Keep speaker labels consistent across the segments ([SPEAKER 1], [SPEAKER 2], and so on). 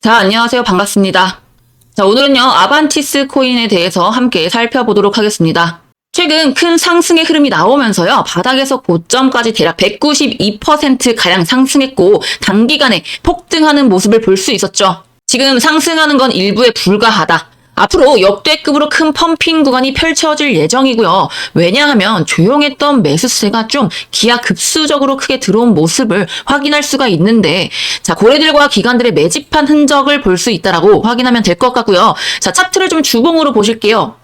[SPEAKER 1] 자, 안녕하세요. 반갑습니다. 자, 오늘은요, 아반티스 코인에 대해서 함께 살펴보도록 하겠습니다. 최근 큰 상승의 흐름이 나오면서요, 바닥에서 고점까지 대략 192%가량 상승했고, 단기간에 폭등하는 모습을 볼 수 있었죠. 지금 상승하는 건 일부에 불과하다. 앞으로 역대급으로 큰 펌핑 구간이 펼쳐질 예정이고요. 왜냐하면 조용했던 매수세가 좀 기하급수적으로 크게 들어온 모습을 확인할 수가 있는데 자 고래들과 기관들의 매집한 흔적을 볼 수 있다라고 확인하면 될 것 같고요. 자 차트를 좀 주봉으로 보실게요.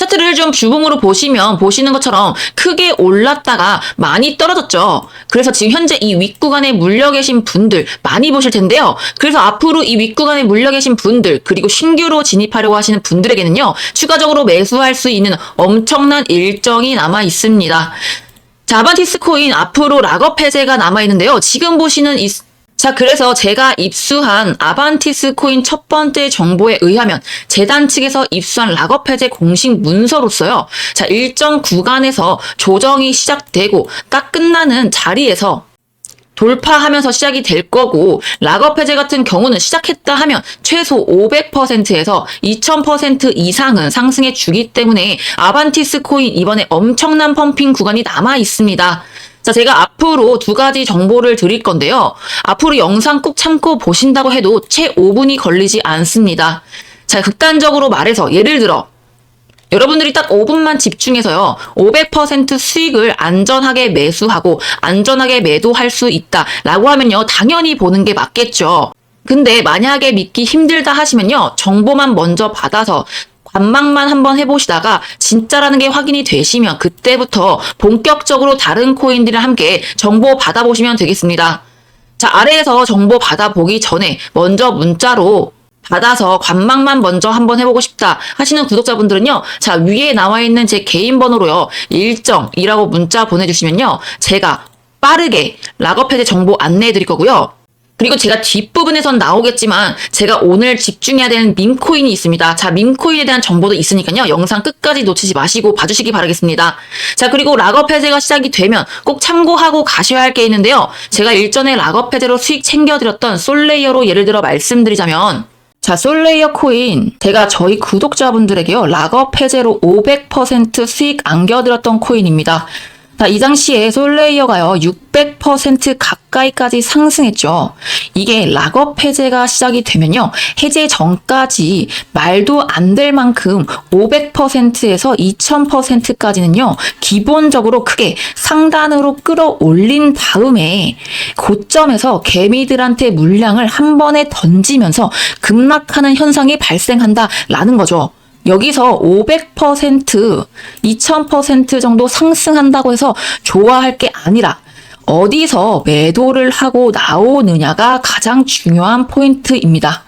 [SPEAKER 1] 차트를 좀 주봉으로 보시면 보시는 것처럼 크게 올랐다가 많이 떨어졌죠. 그래서 지금 현재 이 윗구간에 물려 계신 분들 많이 보실 텐데요. 그래서 앞으로 이 윗구간에 물려 계신 분들 그리고 신규로 진입하려고 하시는 분들에게는요. 추가적으로 매수할 수 있는 엄청난 일정이 남아 있습니다. 자, 아반티스 코인 앞으로 락업 해제가 남아 있는데요. 지금 보시는 이 자, 그래서 제가 입수한 아반티스 코인 첫 번째 정보에 의하면 재단 측에서 입수한 락업 해제 공식 문서로서요. 자, 일정 구간에서 조정이 시작되고 딱 끝나는 자리에서 돌파하면서 시작이 될 거고 락업 해제 같은 경우는 시작했다 하면 최소 500%에서 2000% 이상은 상승해 주기 때문에 아반티스 코인 이번에 엄청난 펌핑 구간이 남아 있습니다. 자, 제가 앞으로 두 가지 정보를 드릴 건데요. 앞으로 영상 꼭 참고 보신다고 해도 채 5분이 걸리지 않습니다. 자, 극단적으로 말해서 예를 들어 여러분들이 딱 5분만 집중해서요. 500% 수익을 안전하게 매수하고 안전하게 매도할 수 있다라고 하면요. 당연히 보는 게 맞겠죠. 근데 만약에 믿기 힘들다 하시면요. 정보만 먼저 받아서 관망만 한번 해보시다가 진짜라는 게 확인이 되시면 그때부터 본격적으로 다른 코인들이랑 함께 정보 받아보시면 되겠습니다. 자, 아래에서 정보 받아보기 전에 먼저 문자로 받아서 관망만 먼저 한번 해보고 싶다 하시는 구독자분들은요. 자, 위에 나와 있는 제 개인 번호로요. 일정이라고 문자 보내주시면요. 제가 빠르게 락업 해제 정보 안내해 드릴 거고요. 그리고 제가 뒷부분에선 나오겠지만 제가 오늘 집중해야 되는 밈코인이 있습니다. 자, 밈코인에 대한 정보도 있으니까요. 영상 끝까지 놓치지 마시고 봐주시기 바라겠습니다. 자, 그리고 락업 해제가 시작이 되면 꼭 참고하고 가셔야 할 게 있는데요. 제가 일전에 락업 해제로 수익 챙겨드렸던 솔레이어로 예를 들어 말씀드리자면 자, 솔레이어 코인. 제가 저희 구독자분들에게요, 락업 해제로 500% 수익 안겨드렸던 코인입니다. 자, 이 당시에 솔레이어가요, 600% 가까이까지 상승했죠. 이게 락업 해제가 시작이 되면요, 해제 전까지 말도 안 될 만큼 500%에서 2000%까지는요, 기본적으로 크게 상단으로 끌어올린 다음에 고점에서 개미들한테 물량을 한 번에 던지면서 급락하는 현상이 발생한다라는 거죠. 여기서 500%, 2000% 정도 상승한다고 해서 좋아할 게 아니라 어디서 매도를 하고 나오느냐가 가장 중요한 포인트입니다.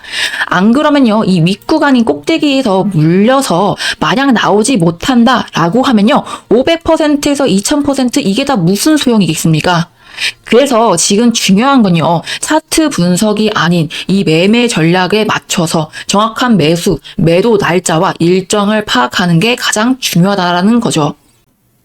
[SPEAKER 1] 안 그러면요, 이 윗구간인 꼭대기에서 물려서 마냥 나오지 못한다 라고 하면요, 500%에서 2000% 이게 다 무슨 소용이겠습니까? 그래서 지금 중요한 건요, 차트 분석이 아닌 이 매매 전략에 맞춰서 정확한 매수, 매도 날짜와 일정을 파악하는 게 가장 중요하다라는 거죠.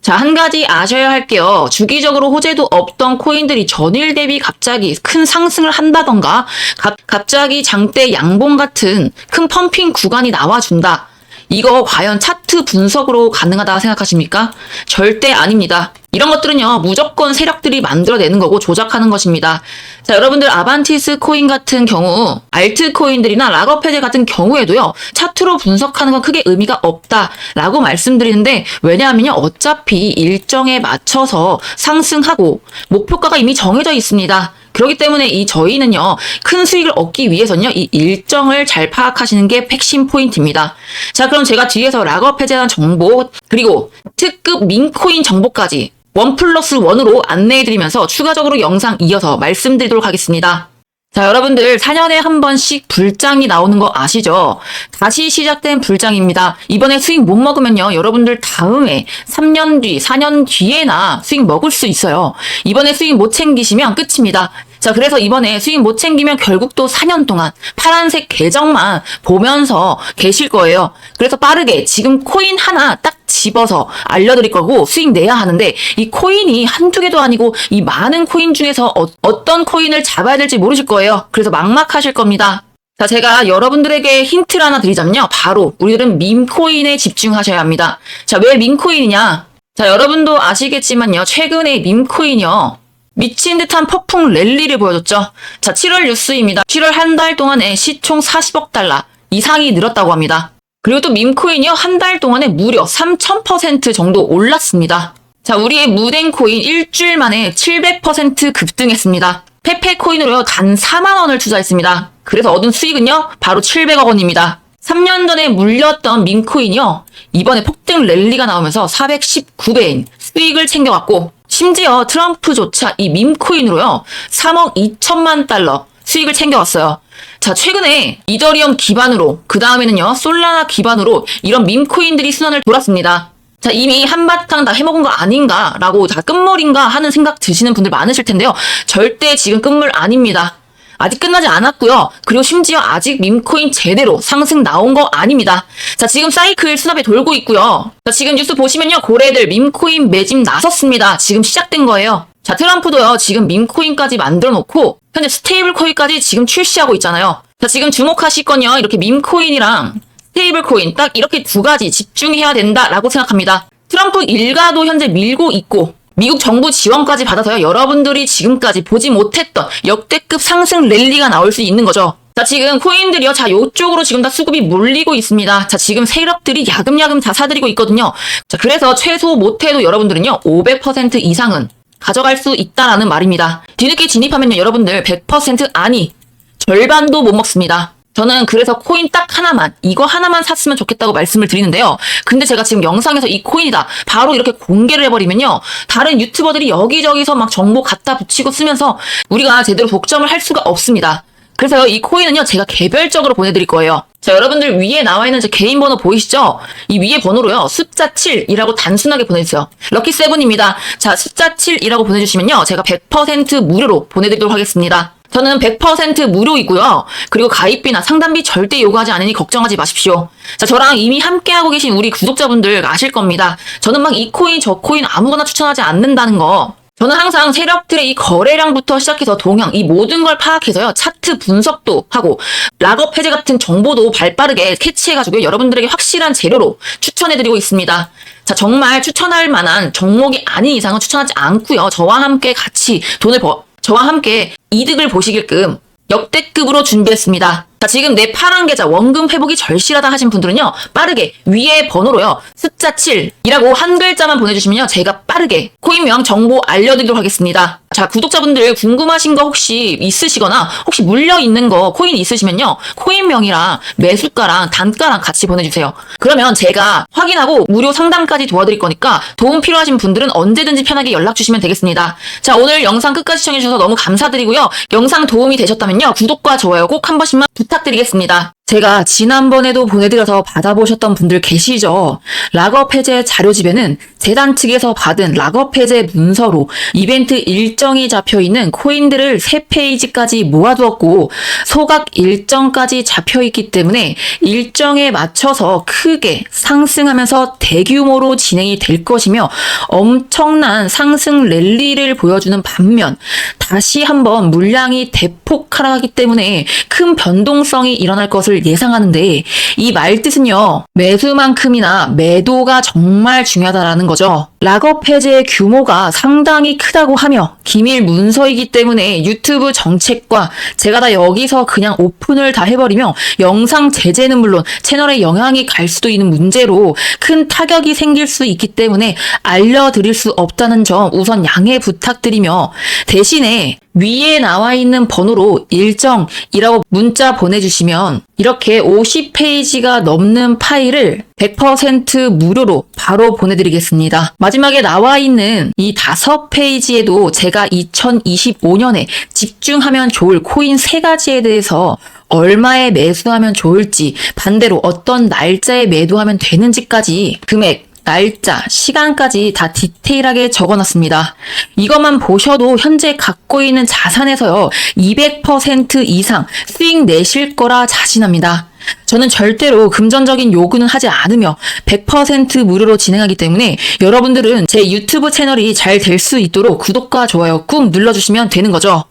[SPEAKER 1] 자, 한 가지 아셔야 할게요. 주기적으로 호재도 없던 코인들이 전일 대비 갑자기 큰 상승을 한다던가, 갑, 갑자기 장대 양봉 같은 큰 펌핑 구간이 나와준다. 이거 과연 차트 분석으로 가능하다 생각하십니까? 절대 아닙니다. 이런 것들은요, 무조건 세력들이 만들어내는 거고 조작하는 것입니다. 자, 여러분들 아반티스 코인 같은 경우, 알트 코인들이나 락업 해제 같은 경우에도요, 차트로 분석하는 건 크게 의미가 없다라고 말씀드리는데, 왜냐하면요, 어차피 일정에 맞춰서 상승하고, 목표가가 이미 정해져 있습니다. 그렇기 때문에 이 저희는요, 큰 수익을 얻기 위해서는요, 이 일정을 잘 파악하시는 게 핵심 포인트입니다. 자, 그럼 제가 뒤에서 락업 해제한 정보, 그리고 특급 민코인 정보까지 원 플러스 원으로 안내해드리면서 추가적으로 영상 이어서 말씀드리도록 하겠습니다. 자, 여러분들 4년에 한 번씩 불장이 나오는 거 아시죠? 다시 시작된 불장입니다. 이번에 수익 못 먹으면요. 여러분들 다음에 3년 뒤, 4년 뒤에나 수익 먹을 수 있어요. 이번에 수익 못 챙기시면 끝입니다. 자, 그래서 이번에 수익 못 챙기면 결국 또 4년 동안 파란색 계정만 보면서 계실 거예요. 그래서 빠르게 지금 코인 하나 딱 집어서 알려드릴 거고 수익 내야 하는데 이 코인이 한두 개도 아니고 이 많은 코인 중에서 어, 어떤 코인을 잡아야 될지 모르실 거예요. 그래서 막막하실 겁니다. 자, 제가 여러분들에게 힌트를 하나 드리자면요. 바로 우리들은 밈코인에 집중하셔야 합니다. 자, 왜 밈코인이냐? 자, 여러분도 아시겠지만요. 최근에 밈코인이요. 미친 듯한 폭풍 랠리를 보여줬죠. 자, 7월 뉴스입니다. 7월 한 달 동안에 시총 40억 달러 이상이 늘었다고 합니다. 그리고 또 밈코인이요. 한 달 동안에 무려 3000% 정도 올랐습니다. 자, 우리의 무덴코인 일주일 만에 700% 급등했습니다. 페페코인으로요. 단 4만 원을 투자했습니다. 그래서 얻은 수익은요. 바로 700억 원입니다. 3년 전에 물렸던 밈코인이요. 이번에 폭등 랠리가 나오면서 419배인 수익을 챙겨갔고 심지어 트럼프조차 이 밈코인으로요. 3억 2천만 달러 수익을 챙겨왔어요. 자, 최근에 이더리움 기반으로, 그 다음에는요, 솔라나 기반으로 이런 밈코인들이 순환을 돌았습니다. 자, 이미 한바탕 다 해먹은 거 아닌가라고 다 끝물인가 하는 생각 드시는 분들 많으실 텐데요. 절대 지금 끝물 아닙니다. 아직 끝나지 않았고요. 그리고 심지어 아직 밈코인 제대로 상승 나온 거 아닙니다. 자, 지금 사이클 수납에 돌고 있고요. 자, 지금 뉴스 보시면요. 고래들 밈코인 매집 나섰습니다. 지금 시작된 거예요. 자, 트럼프도요. 지금 밈코인까지 만들어 놓고 현재 스테이블 코인까지 지금 출시하고 있잖아요. 자, 지금 주목하실 건요. 이렇게 밈코인이랑 스테이블 코인 딱 이렇게 두 가지 집중해야 된다라고 생각합니다. 트럼프 일가도 현재 밀고 있고 미국 정부 지원까지 받아서요. 여러분들이 지금까지 보지 못했던 역대급 상승 랠리가 나올 수 있는 거죠. 자, 지금 코인들이요. 자, 요쪽으로 지금 다 수급이 몰리고 있습니다. 자, 지금 세력들이 야금야금 다 사들이고 있거든요. 자, 그래서 최소 못해도 여러분들은요. 500% 이상은 가져갈 수 있다라는 말입니다. 뒤늦게 진입하면요. 여러분들 100% 아니, 절반도 못 먹습니다. 저는 그래서 코인 딱 하나만, 이거 하나만 샀으면 좋겠다고 말씀을 드리는데요. 근데 제가 지금 영상에서 이 코인이다. 바로 이렇게 공개를 해버리면요. 다른 유튜버들이 여기저기서 막 정보 갖다 붙이고 쓰면서 우리가 제대로 독점을 할 수가 없습니다. 그래서 이 코인은요, 제가 개별적으로 보내드릴 거예요. 자, 여러분들 위에 나와 있는 제 개인 번호 보이시죠? 이 위에 번호로요, 숫자 7이라고 단순하게 보내주세요. 럭키7입니다. 자, 숫자 7이라고 보내주시면요, 제가 100% 무료로 보내드리도록 하겠습니다. 저는 100% 무료이고요. 그리고 가입비나 상담비 절대 요구하지 않으니 걱정하지 마십시오. 자, 저랑 이미 함께하고 계신 우리 구독자분들 아실 겁니다. 저는 막 이 코인, 저 코인 아무거나 추천하지 않는다는 거. 저는 항상 세력들의 이 거래량부터 시작해서 동향, 이 모든 걸 파악해서요, 차트 분석도 하고, 락업 해제 같은 정보도 발빠르게 캐치해가지고 여러분들에게 확실한 재료로 추천해드리고 있습니다. 자, 정말 추천할 만한 종목이 아닌 이상은 추천하지 않고요. 저와 함께 같이 돈을 벌, 저와 함께 이득을 보시게끔 역대급으로 준비했습니다. 자, 지금 내 파란 계좌 원금 회복이 절실하다 하신 분들은요, 빠르게 위에 번호로요, 숫자 7이라고 한 글자만 보내주시면요, 제가 빠르게 코인명 정보 알려드리도록 하겠습니다. 자, 구독자분들 궁금하신 거 혹시 있으시거나, 혹시 물려 있는 거 코인 있으시면요, 코인명이랑 매수가랑 단가랑 같이 보내주세요. 그러면 제가 확인하고 무료 상담까지 도와드릴 거니까 도움 필요하신 분들은 언제든지 편하게 연락 주시면 되겠습니다. 자, 오늘 영상 끝까지 시청해주셔서 너무 감사드리고요. 영상 도움이 되셨다면요, 구독과 좋아요 꼭 한 번씩만 부탁드 리겠습니다. 제가 지난번에도 보내드려서 받아보셨던 분들 계시죠? 락업 해제 자료집에는 재단 측에서 받은 락업 해제 문서로 이벤트 일정이 잡혀 있는 코인들을 3페이지까지 모아두었고 소각 일정까지 잡혀 있기 때문에 일정에 맞춰서 크게 상승하면서 대규모로 진행이 될 것이며 엄청난 상승 랠리를 보여주는 반면 다시 한번 물량이 대폭 하락하기 때문에 큰 변동성이 일어날 것을 예상하는데 이 말뜻은요 매수만큼이나 매도가 정말 중요하다라는 거죠. 락업 해제의 규모가 상당히 크다고 하며 기밀 문서이기 때문에 유튜브 정책과 제가 다 여기서 그냥 오픈을 다 해버리며 영상 제재는 물론 채널에 영향이 갈 수도 있는 문제로 큰 타격이 생길 수 있기 때문에 알려드릴 수 없다는 점 우선 양해 부탁드리며 대신에 위에 나와 있는 번호로 일정이라고 문자 보내주시면 이렇게 50페이지가 넘는 파일을 100% 무료로 바로 보내드리겠습니다. 마지막에 나와 있는 이 다섯 페이지에도 제가 2025년에 집중하면 좋을 코인 세 가지에 대해서 얼마에 매수하면 좋을지, 반대로 어떤 날짜에 매도하면 되는지까지 금액, 날짜, 시간까지 다 디테일하게 적어놨습니다. 이것만 보셔도 현재 갖고 있는 자산에서요, 200% 이상 수익 내실 거라 자신합니다. 저는 절대로 금전적인 요구는 하지 않으며 100% 무료로 진행하기 때문에 여러분들은 제 유튜브 채널이 잘 될 수 있도록 구독과 좋아요 꾹 눌러주시면 되는 거죠.